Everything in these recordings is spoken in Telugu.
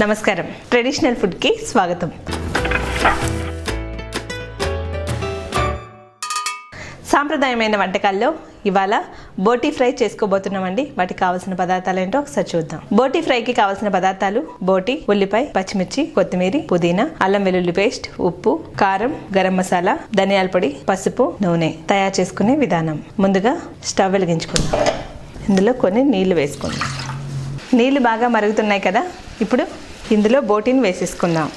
నమస్కారం. ట్రెడిషనల్ ఫుడ్కి స్వాగతం. సాంప్రదాయమైన వంటకాల్లో ఇవాళ బోటీ ఫ్రై చేసుకోబోతున్నామండి. వాటికి కావాల్సిన పదార్థాలు ఏంటో ఒకసారి చూద్దాం. బోటీ ఫ్రైకి కావాల్సిన పదార్థాలు బోటి ఉల్లిపాయ పచ్చిమిర్చి కొత్తిమీర పుదీనా అల్లం వెల్లుల్లి పేస్ట్ ఉప్పు కారం గరం మసాలా ధనియాల పొడి పసుపు నూనె తయారు చేసుకునే విధానం. ముందుగా స్టవ్ వెలిగించుకుందాం. ఇందులో కొన్ని నీళ్ళు వేసుకుందాం. నీళ్ళు బాగా మరుగుతున్నాయి కదా. ఇప్పుడు ఇందులో బోటిని వేసేసుకుందాం.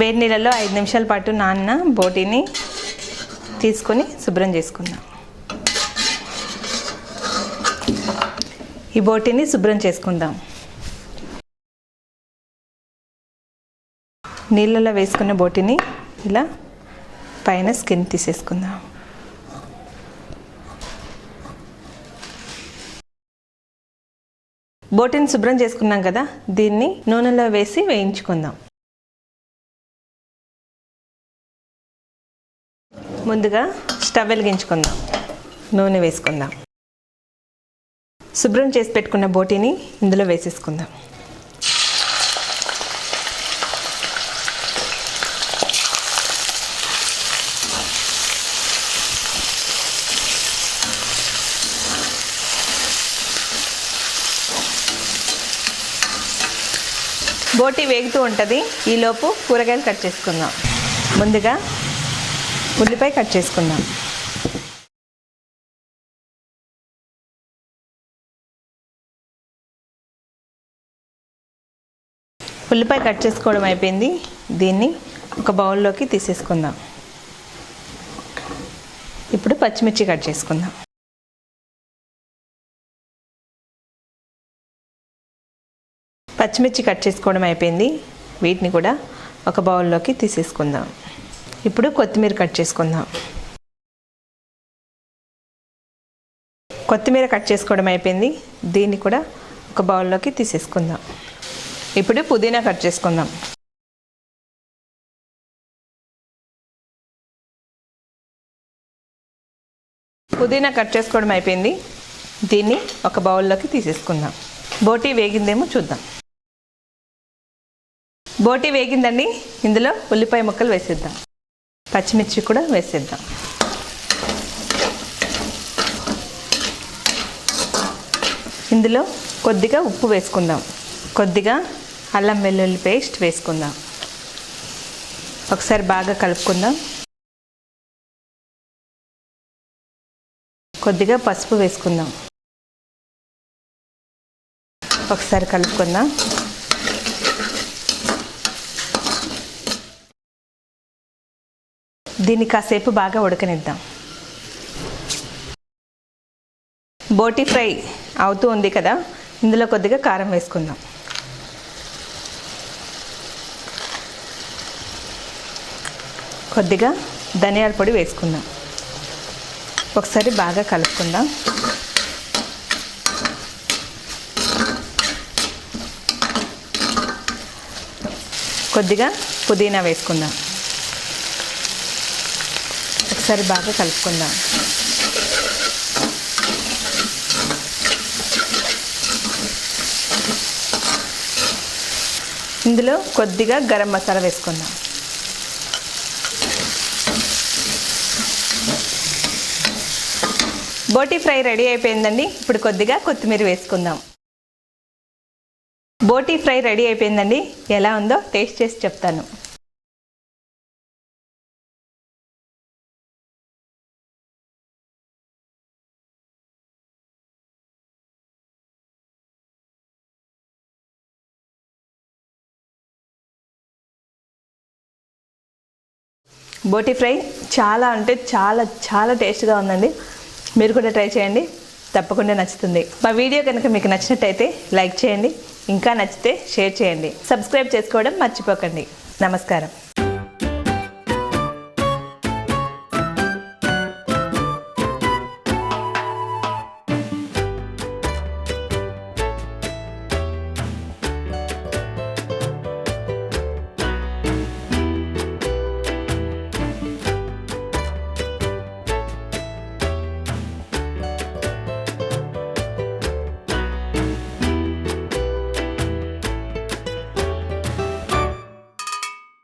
వేడి నీళ్ళలో ఐదు నిమిషాల పాటు నాన్న బోటీని తీసుకొని శుభ్రం చేసుకుందాం. ఈ బోటిని శుభ్రం చేసుకుందాం. నీళ్ళలో వేసుకున్న బోటిని ఇలా పైన స్కిన్ తీసేసుకుందాం. బోటిని శుభ్రం చేసుకున్నాం కదా దీన్ని నూనెలో వేసి వేయించుకుందాం. ముందుగా స్టవ్ వెలిగించుకుందాం. నూనె వేసుకుందాం. శుభ్రం చేసి పెట్టుకున్న బోటీని ఇందులో వేసేసుకుందాం. బోటి వేగుతూ ఉంటుంది. ఈలోపు కూరగాయలు కట్ చేసుకుందాం. ముందుగా ఉల్లిపాయ కట్ చేసుకుందాం. ఉల్లిపాయ కట్ చేసుకోవడం అయిపోయింది. దీన్ని ఒక బౌల్లోకి తీసేసుకుందాం. ఇప్పుడు పచ్చిమిర్చి కట్ చేసుకుందాం. పచ్చిమిర్చి కట్ చేసుకోవడం అయిపోయింది. వీటిని కూడా ఒక బౌల్లోకి తీసేసుకుందాం. ఇప్పుడు కొత్తిమీర కట్ చేసుకుందాం. కొత్తిమీర కట్ చేసుకోవడం అయిపోయింది. దీన్ని కూడా ఒక బౌల్లోకి తీసేసుకుందాం. ఇప్పుడు పుదీనా కట్ చేసుకుందాం. పుదీనా కట్ చేసుకోవడం అయిపోయింది. దీన్ని ఒక బౌల్లోకి తీసేసుకుందాం. బోటీ వేగిందేమో చూద్దాం. బోటీ వేగిందండి. ఇందులో ఉల్లిపాయ ముక్కలు వేసేద్దాం. పచ్చిమిర్చి కూడా వేసేద్దాం. ఇందులో కొద్దిగా ఉప్పు వేసుకుందాం. కొద్దిగా అల్లం వెల్లుల్లి పేస్ట్ వేసుకుందాం. ఒకసారి బాగా కలుపుకుందాం. కొద్దిగా పసుపు వేసుకుందాం. ఒకసారి కలుపుకుందాం. దీన్ని కాసేపు బాగా ఉడకనిద్దాం. బోటి ఫ్రై అవుతూ ఉంది కదా ఇందులో కొద్దిగా కారం వేసుకుందాం. కొద్దిగా ధనియాల పొడి వేసుకుందాం. ఒకసారి బాగా కలుపుకుందాం. కొద్దిగా పుదీనా వేసుకుందాం. ఒకసారి బాగా కలుపుకుందాం. ఇందులో కొద్దిగా గరం మసాలా వేసుకుందాం. బోటి ఫ్రై రెడీ అయిపోయిందండి. ఇప్పుడు కొద్దిగా కొత్తిమీర వేసుకుందాం. బోటీ ఫ్రై రెడీ అయిపోయిందండి. ఎలా ఉందో టేస్ట్ చేసి చెప్తాను. బోటి ఫ్రై చాలా అంటే చాలా చాలా టేస్ట్గా ఉందండి. మీరు కూడా ట్రై చేయండి. తప్పకుండా నచ్చుతుంది. మా వీడియో కనుక మీకు నచ్చినట్టయితే లైక్ చేయండి. ఇంకా నచ్చితే షేర్ చేయండి. సబ్స్క్రైబ్ చేసుకోవడం మర్చిపోకండి. నమస్కారం.